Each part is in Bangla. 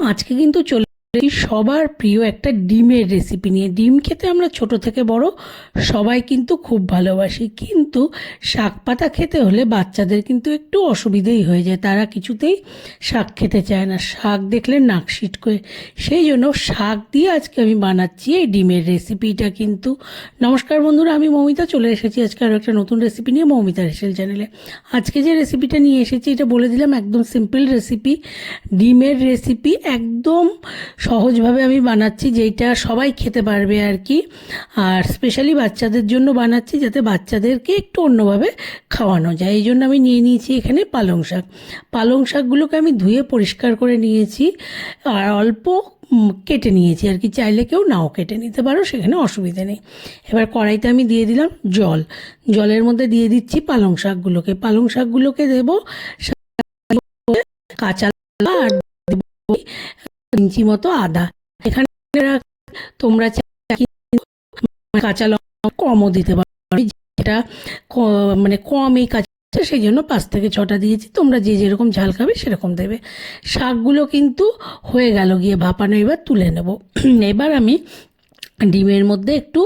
আজকে কিন্তু চলে এসেছি সবার প্রিয় একটা ডিমের রেসিপি নিয়ে, ডিম খেতে আমরা ছোট থেকে বড় সবাই কিন্তু খুব ভালোবাসি। কিন্তু শাক পাতা খেতে হলে বাচ্চাদের কিন্তু একটু অসুবিধেই হয়ে যায়, তারা কিছুতেই শাক খেতে চায় না। শাক দেখলে নাক করে সেই জন্য শাক দিয়ে আজকে আমি বানাচ্ছি এই ডিমের রেসিপিটা কিন্তু। নমস্কার বন্ধুরা, আমি মৌমিতা, চলে এসেছি আজকে আরও একটা নতুন রেসিপি নিয়ে মৌমিতা হেসেল চ্যানেলে। আজকে যে রেসিপিটা নিয়ে এসেছি, এটা বলে দিলাম একদম সিম্পল রেসিপি ডিমের রেসিপি একদম সহজভাবে আমি বানাচ্ছি যেইটা সবাই খেতে পারবে আর কি। আর স্পেশালি বাচ্চাদের জন্য বানাচ্ছি যাতে বাচ্চাদেরকে একটু অন্যভাবে খাওয়ানো যায়। এই জন্য আমি নিয়ে নিয়েছি এখানে পালং শাক। পালং শাকগুলোকে আমি ধুয়ে পরিষ্কার করে নিয়েছি আর অল্প কেটে নিয়েছি আর কি। চাইলে কেউ নাও কেটে নিতে পারো, সেখানে অসুবিধা নেই। এবার কড়াইতে আমি দিয়ে দিলাম জল। জলের মধ্যে দিয়ে দিচ্ছি পালং শাকগুলোকে। পালং শাকগুলোকে দেবো কাঁচা আর ইঞ্চি মতো আদা। এখানে তোমরা কাঁচা লঙ্কা কমও দিতে পারো। যেটা মানে কমই কাঁচা সেই জন্য পাঁচ থেকে ছটা দিয়েছি। তোমরা যে যেরকম ঝাল খাবে সেরকম দেবে। শাকগুলো কিন্তু হয়ে গেল গিয়ে ভাপানো, এবার তুলে নেব। এবার আমি ডিমের মধ্যে একটু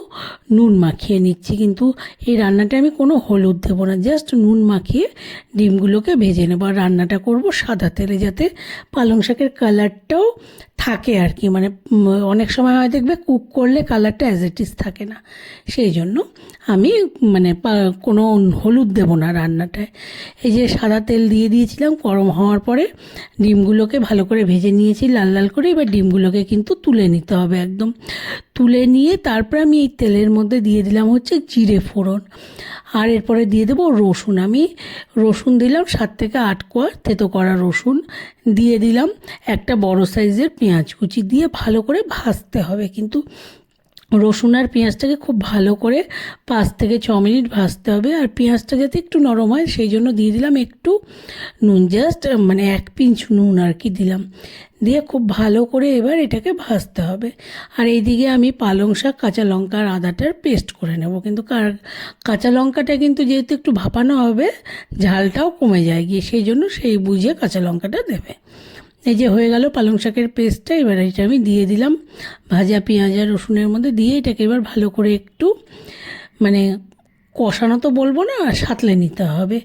নুন মাখিয়ে নিচ্ছি। কিন্তু এই রান্নাটা আমি কোনো হলুদ দেবো না, জাস্ট নুন মাখিয়ে ডিমগুলোকে ভেজে নেব। আর রান্নাটা করব সাদা তেলে, যাতে পালং শাকের কালারটাও থাকে আর কি। মানে অনেক সময় হয় দেখবে কুক করলে কালারটা অ্যাজ ইট ইজ থাকে না। সেই জন্য আমি মানে কোনো হলুদ দেবো না রান্নাটায়। এই যে সাদা তেল দিয়ে দিয়েছিলাম গরম হওয়ার পরে, ডিমগুলোকে ভালো করে ভেজে নিয়েছি, লাল লাল করে। এবার ডিমগুলোকে কিন্তু তুলে নিতে হবে একদম তুলে নিয়ে তারপরে আমি এই তেলের মধ্যে দিয়ে দিলাম হচ্ছে জিরে ফোড়ন। আর এরপরে দিয়ে দেবো রসুন। আমি রসুন দিলাম সাত থেকে আট কোয়া থেতো করা রসুন। দিয়ে দিলাম একটা বড় সাইজের পেঁয়াজ কুচি দিয়ে ভালো করে ভাজতে হবে। কিন্তু রসুন আর পেঁয়াজটাকে খুব ভালো করে পাঁচ থেকে ছ মিনিট ভাজতে হবে। আর পেঁয়াজটা যাতে একটু নরম হয়, সেই জন্য দিয়ে দিলাম একটু নুন জাস্ট মানে এক পিঞ্চ নুন আর কি দিলাম। দিয়ে খুব ভালো করে এবার এটাকে ভাজতে হবে। আর এইদিকে আমি পালং শাক, কাঁচা লঙ্কা আর আদাটার পেস্ট করে নেব। কিন্তু কার- কাঁচা লঙ্কাটা কিন্তু যেহেতু একটু ভাপানো হবে, ঝালটাও কমে যায় গিয়ে, সেই জন্য সেই বুঝে কাঁচা লঙ্কাটা দেবে। এই যে হয়ে গেল পালং শাকের পেস্টটা এবার এটা আমি দিয়ে দিলাম। ভাজা পেঁয়াজ আর রসুনের মধ্যে দিয়ে এটাকে এবার ভালো করে একটু মানে কষানো তো বলব না, আর সাঁতলে নিতে হবে।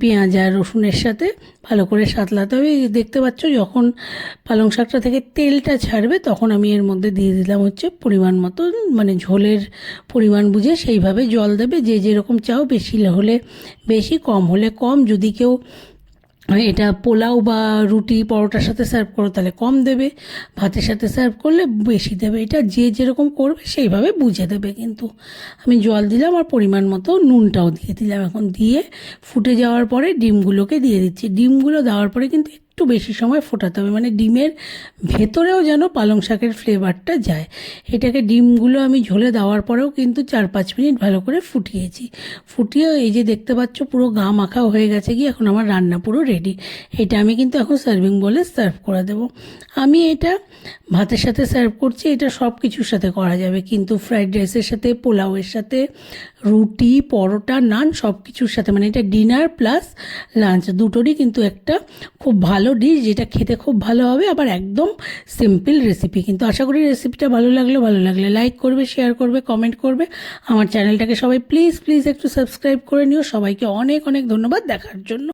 পেঁয়াজ আর রসুনের সাথে ভালো করে সাঁতলাতে হবে। দেখতে পাচ্ছ, যখন পালং শাকটা থেকে তেলটা ছাড়বে, তখন আমি এর মধ্যে দিয়ে দিলাম হচ্ছে পরিমাণ মতো মানে ঝোলের পরিমাণ বুঝে সেইভাবে জল দেবে। যে যেরকম চাও, বেশি হলে, বেশি কম হলে কম। যদি কেউ এটা পোলাও বা রুটি পরোটার সাথে সার্ভ করো, তাহলে কম দেবে। ভাতের সাথে সার্ভ করলে বেশি দেবে। এটা যে যেরকম করবে সেইভাবে বুঝে দেবে কিন্তু। আমি জল দিলাম আর পরিমাণ মতো নুনটাও দিয়ে দিলাম। এখন দিয়ে ফুটে যাওয়ার পরে ডিমগুলোকে দিয়ে দিচ্ছি। ডিমগুলো দেওয়ার পরে কিন্তু একটু বেশি সময় ফোটাতে হবে। মানে ডিমের ভেতরেও যেন পালং শাকের ফ্লেভারটা যায়। এটাকে ডিমগুলো আমি ঝোলে দেওয়ার পরেও কিন্তু চার পাঁচ মিনিট ভালো করে ফুটিয়েছি। ফুটিয়ে এই যে দেখতে পাচ্ছ পুরো গা মাখা হয়ে গেছে কি এখন আমার রান্না পুরো রেডি এটা আমি কিন্তু এখন সার্ভিং বলে সার্ভ করে দেব। আমি এটা ভাতের সাথে সার্ভ করছি, এটা সব কিছুর সাথে করা যাবে। কিন্তু ফ্রাইড রাইসের সাথে, পোলাওয়ের সাথে রুটি, পরোটা, নান সব কিছুর সাথে। মানে এটা ডিনার প্লাস লাঞ্চ দুটোরই কিন্তু একটা খুব ভালো ডিশ যেটা খেতে খুব ভালো হবে, আবার একদম সিম্পল রেসিপি কিন্তু আশা করি রেসিপিটা ভালো লাগলে ভালো লাগলে লাইক করবে শেয়ার করবে কমেন্ট করবে। আমার চ্যানেলটাকে সবাই প্লিজ প্লিজ একটু সাবস্ক্রাইব করে নিও। সবাইকে অনেক অনেক ধন্যবাদ দেখার জন্য।